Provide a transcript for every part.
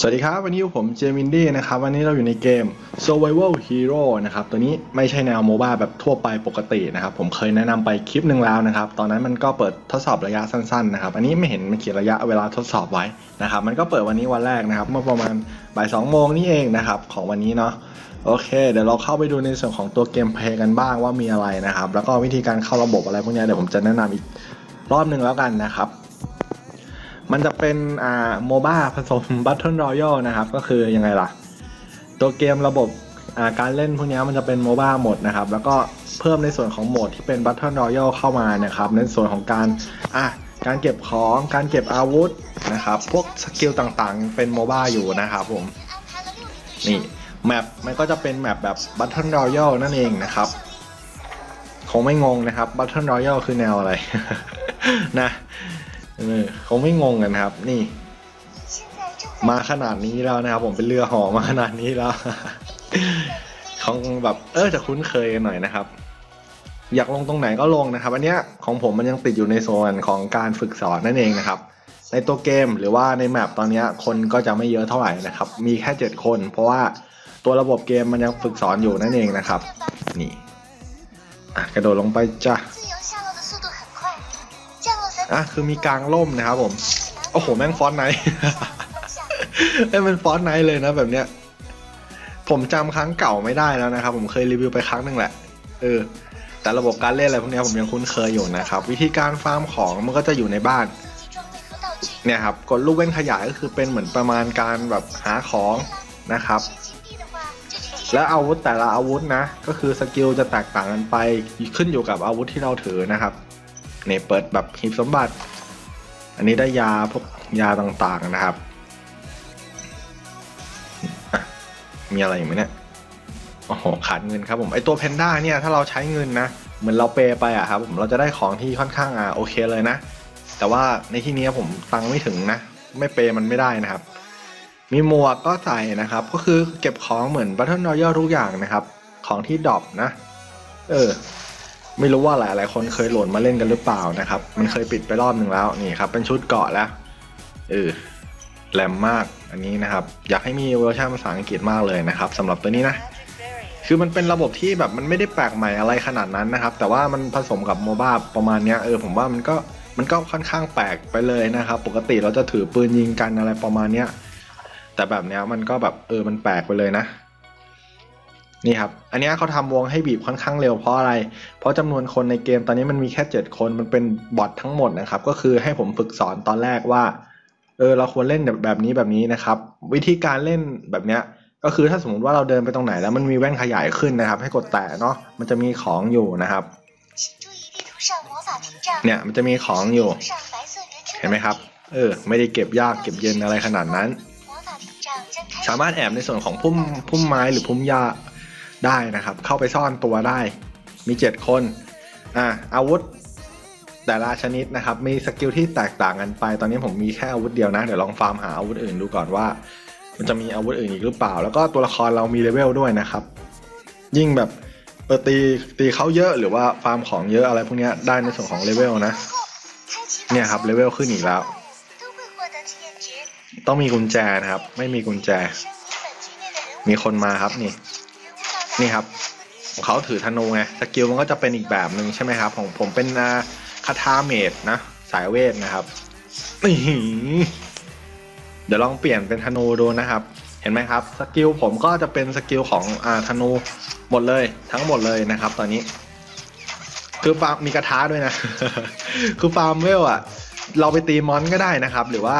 สวัสดีครับ วันนี้ผมเจมินดี้นะครับ วันนี้เราอยู่ในเกม Survival Hero นะครับ ตัวนี้ไม่ใช่แนวโมบ้าแบบทั่วไปปกตินะครับ ผมเคยแนะนำไปคลิปหนึ่งแล้วนะครับ ตอนนั้นมันก็เปิดทดสอบระยะสั้นๆนะครับ อันนี้ไม่เห็นมันเขียนระยะเวลาทดสอบไว้นะครับ มันก็เปิดวันนี้วันแรกนะครับ เมื่อประมาณบ่ายสองโมงนี่เองนะครับ ของวันนี้เนาะโอเค เดี๋ยวเราเข้าไปดูในส่วนของตัวเกมเพลย์กันบ้างว่ามีอะไรนะครับ แล้วก็วิธีการเข้าระบบอะไรพวกนี้เดี๋ยวผมจะแนะนำอีกรอบหนึ่งแล้วกันนะครับ มันจะเป็นอ่าโมบ้าผสม Battle Royale นะครับ ก็คือยังไงล่ะ ตัวเกมระบบอ่าการเล่นพวกนี้มันจะเป็นโมบ้าหมดนะครับ แล้วก็เพิ่มในส่วนของโหมดที่เป็น Battle Royale เข้ามานะครับ ในส่วนของการอะการเก็บของการเก็บอาวุธนะครับ พวกสกิลต่างๆ เป็นโมบ้าอยู่นะครับผม นี่แมปมันก็จะเป็นแมปแบบ Battle Royale นั่นเองนะครับ คงไม่งงนะครับ Battle Royale คือแนวอะไร นะ เออคงไม่งงกันครับ นี่ มาขนาดนี้แล้วนะครับ ผมเป็นเรือหอมาขนาดนี้แล้วคงแบบเออจะคุ้นเคยกันหน่อยนะครับ อยากลงตรงไหนก็ลงนะครับ อันเนี้ยของผมมันยังติดอยู่ในโซนของการฝึกสอนนั่นเองนะครับ ในตัวเกมหรือว่าในแมปตอนนี้คนก็จะไม่เยอะเท่าไหร่นะครับ มีแค่7คน เพราะว่าตัวระบบเกมมันยังฝึกสอนอยู่นั่นเองนะครับ นี่อะกระโดดลงไปจ้ะ อะคือมีกลางล่มนะครับผม โอ้โห แม่งฟอนไนท์ไอ้มันฟอนไนเลยนะแบบเนี้ย ผมจำครั้งเก่าไม่ได้แล้วนะครับ ผมเคยรีวิวไปครั้งหนึ่งแหละ เออ แต่ระบบการเล่นอะไรพวกนี้ผมยังคุ้นเคยอยู่นะครับ วิธีการฟาร์มของมันก็จะอยู่ในบ้าน เนี่ยครับ กดลูกเว้นขยายก็คือเป็นเหมือนประมาณการแบบหาของนะครับแล้วอาวุธแต่ละอาวุธนะ ก็คือสกิลจะแตกต่างกันไปขึ้นอยู่กับอาวุธที่เราถือนะครับ เนี่ยเปิดแบบหีบสมบัติ อันนี้ได้ยาพวกยาต่างๆนะครับมีอะไรอยู่ไหมเนี่ยโอ้โหขาดเงินครับผมไอตัวเพนด้าเนี่ยถ้าเราใช้เงินนะเหมือนเราเปไปอะครับผมเราจะได้ของที่ค่อนข้างอะโอเคเลยนะ แต่ว่าในที่นี้ผมตังไม่ถึงนะ ไม่เปย์มันไม่ได้นะครับ มีหมวกก็ใส่นะครับ ก็คือเก็บของเหมือน Battle Royale ทุกอย่างนะครับ ของที่ดรอปนะ เออ ไม่รู้ว่าหลายๆคนเคยโหลดมาเล่นกันหรือเปล่านะครับ มันเคยปิดไปรอบหนึ่งแล้วนี่ครับ เป็นชุดเกาะแล้วเออแหลมมากอันนี้นะครับ อยากให้มีเวอร์ชันภาษาอังกฤษมากเลยนะครับสำหรับตัวนี้นะคือมันเป็นระบบที่แบบมันไม่ได้แปลกใหม่อะไรขนาดนั้นนะครับ แต่ว่ามันผสมกับโมบ้าประมาณนี้เออผมว่ามันก็มันก็ค่อนข้างแปลกไปเลยนะครับ ปกติเราจะถือปืนยิงกันอะไรประมาณเนี้ยแต่แบบเนี้ยมันก็แบบเออมันแปลกไปเลยนะ นี่ครับ อันนี้เขาทำวงให้บีบค่อนข้างเร็วเพราะอะไร เพราะจำนวนคนในเกมตอนนี้มันมีแค่ 7 คนมันเป็นบอททั้งหมดนะครับ ก็คือให้ผมฝึกสอนตอนแรกว่าเออเราควรเล่นแบบนี้แบบนี้นะครับ วิธีการเล่นแบบเนี้ยก็คือถ้าสมมติว่าเราเดินไปตรงไหนแล้วมันมีแว่นขยายขึ้นนะครับ ให้กดแตะเนาะมันจะมีของอยู่นะครับเนี่ยมันจะมีของอยู่ เห็นไหมครับ เออ ไม่ได้เก็บยากเก็บเย็นอะไรขนาดนั้น สามารถแอบในส่วนของพุ่มพุ่มไม้หรือพุ่มหญ้า ได้นะครับ เข้าไปซ่อนตัวได้ มี 7 คนอ่าอาวุธแต่ละชนิดนะครับ มีสกิลที่แตกต่างกันไป ตอนนี้ผมมีแค่อาวุธเดียวนะ เดี๋ยวลองฟาร์มหาอาวุธอื่นดูก่อนว่า มันจะมีอาวุธอื่นอีกหรือเปล่า แล้วก็ตัวละครเรามีเลเวลด้วยนะครับ ยิ่งแบบเออตีตีเขาเยอะหรือว่าฟาร์มของเยอะอะไรพวกนี้ได้ในส่วนของเลเวลนะ เนี่ยครับเลเวลขึ้นอีกแล้ว ต้องมีกุญแจนะครับ ไม่มีกุญแจ มีคนมาครับนี่ นี่ครับของเขาถือธนูไงสกิลมันก็จะเป็นอีกแบบหนึ่งใช่ไหมครับของผมเป็นอ่าคาทาเมดนะสายเวทนะครับเดี๋ยวลองเปลี่ยนเป็นธนูดูนะครับ เห็นไหมครับสกิลผมก็จะเป็นสกิลของอ่าธนูหมดเลยทั้งหมดเลยนะครับ ตอนนี้ คือฟาร์มมีกระทะด้วยนะ คือฟาร์มเวลอะเราไปตีมอนก็ได้นะครับ หรือว่า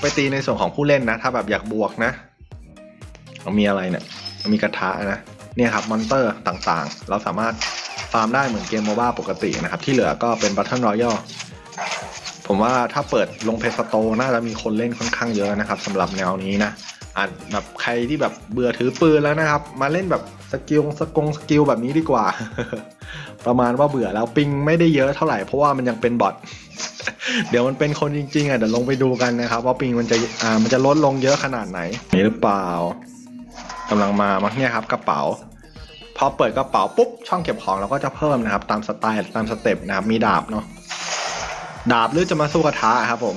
ไปตีในส่วนของผู้เล่นนะ ถ้าแบบอยากบวกนะมีอะไรเนี่ยมีกระทะนะ เนี่ยครับมอนเตอร์ต่างๆ เราสามารถฟาร์มได้เหมือนเกมโมบ้าปกตินะครับ ที่เหลือก็เป็นบัตเทิลรอยัลผมว่าถ้าเปิดลงเพสโตน่าจะมีคนเล่นค่อนข้างเยอะนะครับสำหรับแนวนี้นะอาจแบบใครที่แบบเบื่อถือปืนแล้วนะครับ มาเล่นแบบสกิลสกงสกิลแบบนี้ดีกว่า ประมาณว่าเบื่อแล้วปิงไม่ได้เยอะเท่าไหร่เพราะว่ามันยังเป็นบอทเดี๋ยวมันเป็นคนจริงๆอะเดี๋ยวลงไปดูกันนะครับ ว่าปิงมันจะอ่ามันจะลดลงเยอะขนาดไหนนี่หรือเปล่า กำลังมามั้งเนี่ยครับกระเป๋า พอเปิดกระเป๋าปุ๊บช่องเก็บของเราก็จะเพิ่มนะครับ ตามสไตล์ตามสเต็ปนะครับ มีดาบเนาะดาบหรือจะมาสู้กระทะครับผม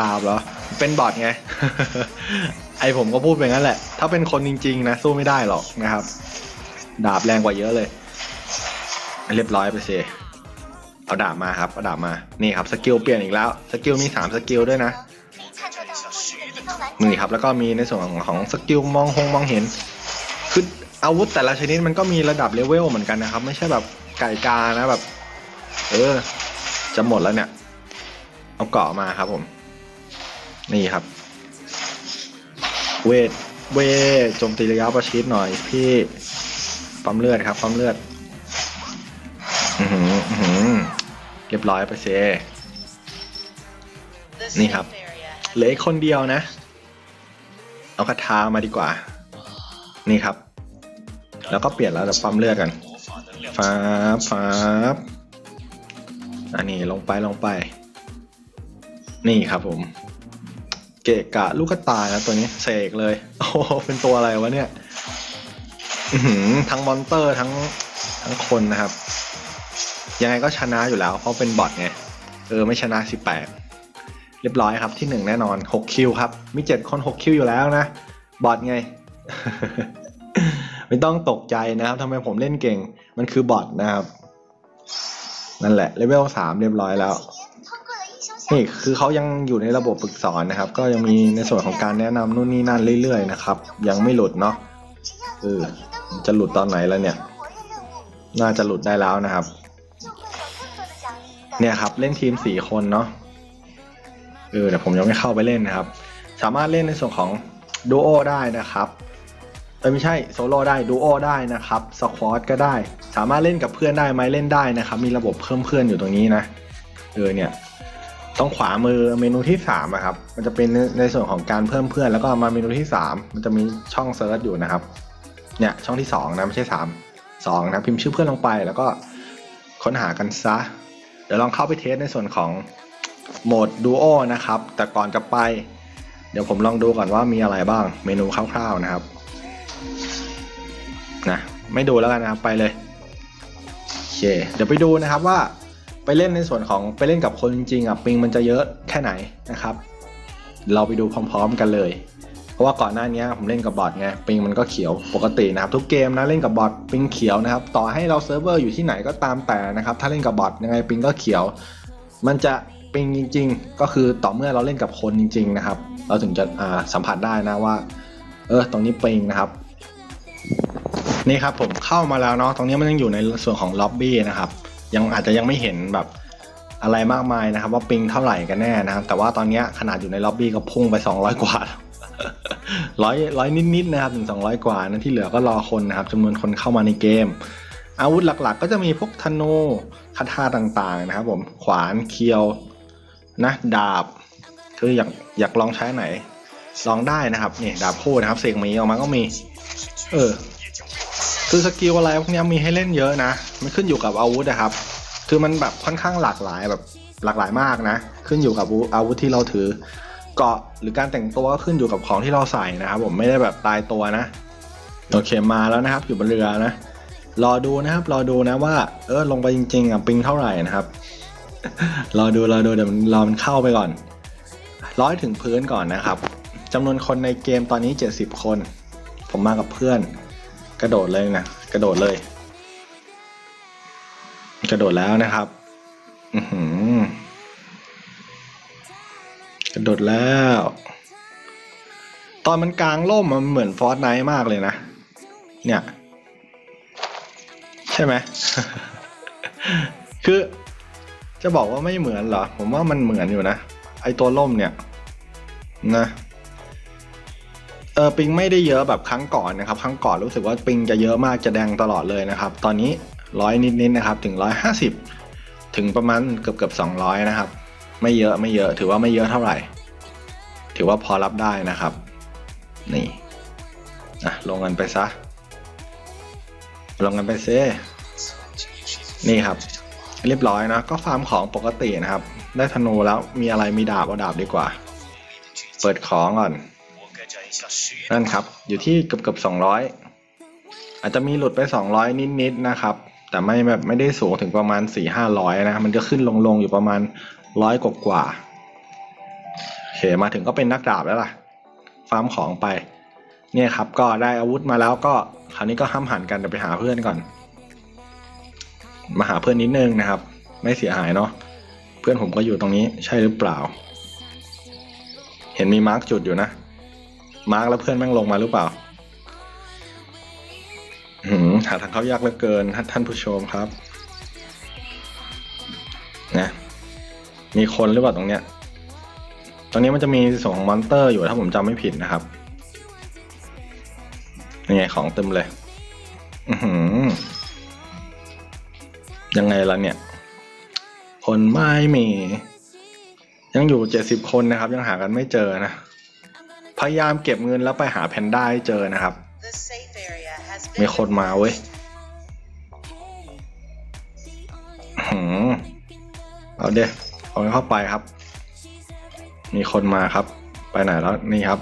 ดาบเหรอ เป็นบอทไง ไอผมก็พูดไปงั้นแหละ ถ้าเป็นคนจริง ๆ นะ สู้ไม่ได้หรอกนะครับ ดาบแรงกว่าเยอะเลย เรียบร้อยไปเซเอาดาบมาครับ เอาดาบมา นี่ครับ สกิลเปลี่ยนอีกแล้ว สกิลมีสามสกิลด้วยนะ นี่。ครับแล้วก็มีในส่วนของสกิลมองหงมองเห็นคืออาวุธแต่ละชนิดมันก็มีระดับเลเวลเหมือนกันนะครับ ไม่ใช่แบบไก่กานะแบบ เออ จะหมดแล้วเนี่ย เอาเกาะมาครับผม นี่ครับ เวทเวทโจมตีระยะประชิดหน่อย พี่ปั๊มเลือดครับปั๊มเลือดอือหืออื้อหือเรียบร้อยไปเซนี่ครับเหลือคนเดียวนะ เอาคาถามาดีกว่า นี่ครับ แล้วก็เปลี่ยนแล้วเดี๋ยวปั๊มเลือดกันฟ้าบฟ้าบอันนี้ลงไปลงไป นี่ครับผม เกะกะลูกกระตายนะตัวนี้เสกเลย โอ้โหเป็นตัวอะไรวะเนี่ยอื้อหือทั้งมอนเตอร์ทั้งทั้งคนนะครับ ยังไงก็ชนะอยู่แล้ว เพราะเป็นบอทไง เออ ไม่ชนะสิแปด เรียบร้อยครับที่หนึ่งแน่นอนหกคิวครับ มีเจ็ดคนหกคิวอยู่แล้วนะ บอทไง ไม่ต้องตกใจนะครับทำไมผมเล่นเก่ง มันคือบอทนะครับ นั่นแหละเลเวลสามเรียบร้อยแล้วนี่คือเขายังอยู่ในระบบฝึกสอนนะครับ ก็ยังมีในส่วนของการแนะนำนู่นนี่นั่นเรื่อยๆนะครับ ยังไม่หลุดเนาะเออจะหลุดตอนไหนแล้วเนี่ย น่าจะหลุดได้แล้วนะครับ เนี่ยครับเล่นทีมสี่คนเนาะ เออแต่ผมยังไม่เข้าไปเล่นนะครับ สามารถเล่นในส่วนของดูโอได้นะครับเออไม่ใช่โซโล่ได้ดูโอได้นะครับสควอตก็ได้ สามารถเล่นกับเพื่อนได้ไหมเล่นได้นะครับ มีระบบเพิ่มเพื่อนอยู่ตรงนี้นะเออเนี่ยต้องขวามือเมนูที่3อะครับ มันจะเป็นในส่วนของการเพิ่มเพื่อน แล้วก็มาเมนูที่ 3 มันจะมีช่องเซิร์ชอยู่นะครับ เนี่ยช่องที่2นะไม่ใช่3 2นะพิมพ์ชื่อเพื่อนลงไป แล้วก็ค้นหากันซะ เดี๋ยวลองเข้าไปเทสในส่วนของ โหมดดูโอนะครับ แต่ก่อนจะไป เดี๋ยวผมลองดูก่อนว่ามีอะไรบ้าง เมนูคร่าวๆนะครับ นะไม่ดูแล้วกันนะครับไปเลยโอเคเดี๋ยวไปดูนะครับว่าไปเล่นในส่วนของไปเล่นกับคนจริงๆอะปิงมันจะเยอะแค่ไหนนะครับ เราไปดูพร้อม ๆ กันเลย เพราะว่าก่อนหน้านี้ผมเล่นกับบอทไงปิงมันก็เขียวปกตินะครับ ทุกเกมนะเล่นกับบอทปิงเขียวนะครับ ต่อให้เราเซิร์ฟเวอร์อยู่ที่ไหนก็ตามแต่นะครับ ถ้าเล่นกับบอทยังไงปิงก็เขียว มันจะ ปิงจริง ๆ ก็คือต่อเมื่อเราเล่นกับคนจริง ๆ นะครับ เราถึงจะอ่าสัมผัสได้นะว่า เออตรงนี้ปิงนะครับ นี่ครับผมเข้ามาแล้วเนาะตรงนี้มันยังอยู่ในส่วนของล็อบบี้นะครับ ยังอาจจะยังไม่เห็นแบบอะไรมากมายนะครับ ว่าปิงเท่าไหร่กันแน่นะครับ แต่ว่าตอนนี้ขนาดอยู่ในล็อบบี้ก็พุ่งไป 200 กว่าร้อยร้อยนิดๆนะครับถึง200 กว่านะที่เหลือก็รอคนนะครับจำนวนคนเข้ามาในเกม อาวุธหลักๆ ก็จะมีพวกธนูคาถาต่างๆนะครับผมขวานเคียว นะดาบ คืออยากอยากลองใช้ไหน ลองได้นะครับนี่ดาบคู่นะครับเสกหมีออกมาก็มี เออ คือสกิลอะไรพวกนี้มีให้เล่นเยอะนะมันขึ้นอยู่กับอาวุธนะครับ คือมันแบบค่อนข้างหลากหลายแบบหลากหลายมากนะ ขึ้นอยู่กับอาวุธที่เราถือ เกาะหรือการแต่งตัวก็ขึ้นอยู่กับของที่เราใส่นะครับ ผมไม่ได้แบบตายตัวนะโอเคมาแล้วนะครับอยู่บนเรือนะรอดูนะครับรอดูนะว่า เออลงไปจริงๆอะปิงเท่าไหร่นะครับ รอดูรอดูเดี๋ยวมันรอมันเข้าไปก่อน ร้อยถึงพื้นก่อนนะครับจำนวนคนในเกมตอนนี้ 70 คน ผมมากับเพื่อน กระโดดเลยนะกระโดดเลย กระโดดแล้วนะครับกระโดดแล้ว ตอนมันกลางล่มมันเหมือนฟอร์ไนท์มากเลยนะ เนี่ย ใช่ไหมคือ จะบอกว่าไม่เหมือนเหรอ ผมว่ามันเหมือนอยู่นะ ไอตัวล่มเนี่ย นะเออปิงไม่ได้เยอะแบบครั้งก่อนนะครับ ครั้งก่อนรู้สึกว่าปิงจะเยอะมากจะแดงตลอดเลยนะครับ ตอนนี้ร้อยนิดๆนะครับ ถึงร้อยห้าสิบถึงประมาณเกือบเกือบสองร้อยนะครับ ไม่เยอะไม่เยอะ ถือว่าไม่เยอะเท่าไหร่ ถือว่าพอรับได้นะครับ นี่อะลงกันไปซะ ลงกันไปเซนี่ครับ เรียบร้อยนะ ก็ฟาร์มของปกตินะครับ ได้ธนูแล้วมีอะไรมีดาบเอาดาบดีกว่า เปิดของก่อน นั่นครับ อยู่ที่เกือบเกือบสองร้อยอาจจะมีหลุดไปสองร้อยนิดๆนะครับ แต่ไม่แบบไม่ได้สูงถึงประมาณสี่ห้าร้อยนะ มันจะขึ้นลงๆอยู่ประมาณร้อยกว่าโอเคมาถึงก็เป็นนักดาบแล้วล่ะ ฟาร์มของไป เนี่ยครับก็ได้อาวุธมาแล้วก็คราวนี้ก็ห้ามหันกันเดี๋ยวไปหาเพื่อนก่อน มาหาเพื่อนนิดนึงนะครับ ไม่เสียหายเนาะเพื่อนผมก็อยู่ตรงนี้ใช่หรือเปล่า เห็นมีมาร์กจุดอยู่นะ มาร์กแล้วเพื่อนแม่งลงมาหรือเปล่าหืมหาทางเข้ายากเหลือเกินท่านผู้ชมครับนะมีคนหรือเปล่าตรงเนี้ย ตรงนี้มันจะมีส่วนของมอนเตอร์อยู่ถ้าผมจำไม่ผิดนะครับยังไงของเต็มเลย อือหือ ยังไงล่ะเนี่ยคนไม่มี ยังอยู่เจ็ดสิบคนนะครับ ยังหากันไม่เจอนะ พยายามเก็บเงินแล้วไปหาแพนด้าให้เจอนะครับมีมีคนมาเว้ยเอาเด้เอาเข้าไปครับ มีคนมาครับ ไปไหนแล้วนี่ครับ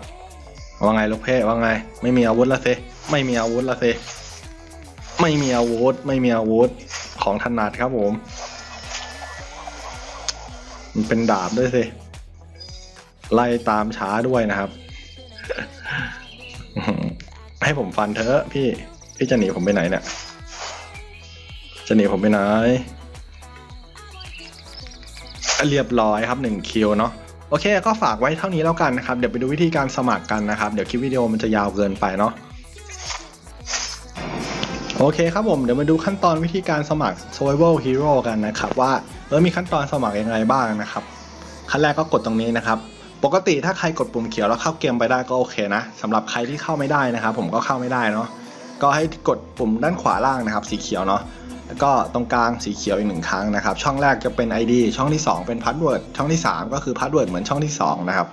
ว่าไงลูกเพ่ว่าไง ไม่มีอาวุธละเซไม่มีอาวุธละเซไม่มีอาวุธ ไม่มีอาวุธ ของถนัดครับผม มันเป็นดาบด้วยสิ ไล่ตามช้าด้วยนะครับ ให้ผมฟันเถอะพี่ พี่จะหนีผมไปไหนเนี่ย จะหนีผมไปไหน เรียบร้อยครับ1คิวเนาะโอเค ก็ฝากไว้เท่านี้แล้วกันนะครับ เดี๋ยวไปดูวิธีการสมัครกันนะครับ เดี๋ยวคลิปวิดีโอมันจะยาวเกินไปเนาะ โอเคครับผมเดี๋ยวมาดูขั้นตอนวิธีการสมัคร Survival Hero กันนะครับว่าเออมีขั้นตอนสมัครยังไงบ้างนะครับขั้นแรกก็กดตรงนี้นะครับ ปกติถ้าใครกดปุ่มเขียวแล้วเข้าเกมไปได้ก็โอเคนะสำหรับใครที่เข้าไม่ได้นะครับ ผมก็เข้าไม่ได้เนาะก็ให้กดปุ่มด้านขวาล่างนะครับ สีเขียวเนาะแล้วก็ตรงกลางสีเขียวอีกหนึ่งครั้งนะครับ ช่องแรกจะเป็น ID ช่องที่ 2 เป็นพาสเวิร์ดช่องที่ 3 ก็คือพาสเวิร์ดเหมือนช่องที่2นะครับ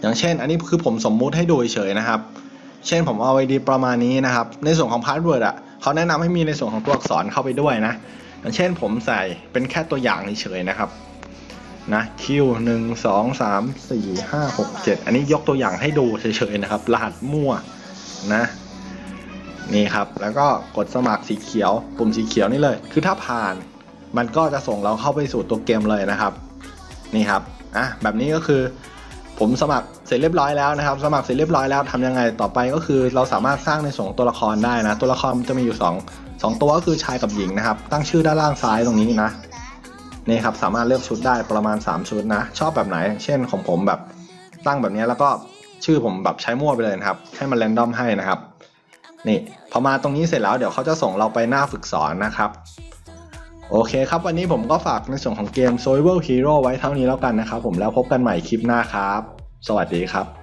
อย่างเช่น อันนี้คือผมสมมุติให้ดูเฉยนะครับ เช่นผมเอา ID ประมาณนี้นะครับ ในส่วนของพาสเวิร์ดอะ เขาแนะนำให้มีในส่วนของตัวอักษรเข้าไปด้วยนะ อย่างเช่นผมใส่เป็นแค่ตัวอย่างเฉยๆนะครับนะ Q หนึ่งสองสามสี่ห้าหกเจ็ดอันนี้ยกตัวอย่างให้ดูเฉยๆนะครับ รหัสมั่วนะนี่ครับ แล้วก็กดสมัครสีเขียว ปุ่มสีเขียวนี่เลย คือถ้าผ่านมันก็จะส่งเราเข้าไปสู่ตัวเกมเลยนะครับ นี่ครับ อะ แบบนี้ก็คือ ผมสมัครเสร็จเรียบร้อยแล้วนะครับ สมัครเสร็จเรียบร้อยแล้วทำยังไงต่อไปก็คือเราสามารถสร้างในส่วนของตัวละครได้นะ ตัวละครจะมีอยู่ 2 2 ตัวก็คือชายกับหญิงนะครับ ตั้งชื่อด้านล่างซ้ายตรงนี้นะนี่ครับสามารถเลือกชุดได้ประมาณ 3 ชุดนะ ชอบแบบไหน เช่นของผมแบบตั้งแบบนี้แล้วก็ชื่อผมแบบใช้มั่วไปเลยนะครับ ให้มันแรนดอมให้นะครับ นี่พอมาตรงนี้เสร็จแล้วเดี๋ยวเขาจะส่งเราไปหน้าฝึกสอนนะครับ โอเคครับวันนี้ผมก็ฝากในส่วนของเกม Survival Hero ไว้เท่านี้แล้วกันนะครับผมแล้วพบกันใหม่คลิปหน้าครับ สวัสดีครับ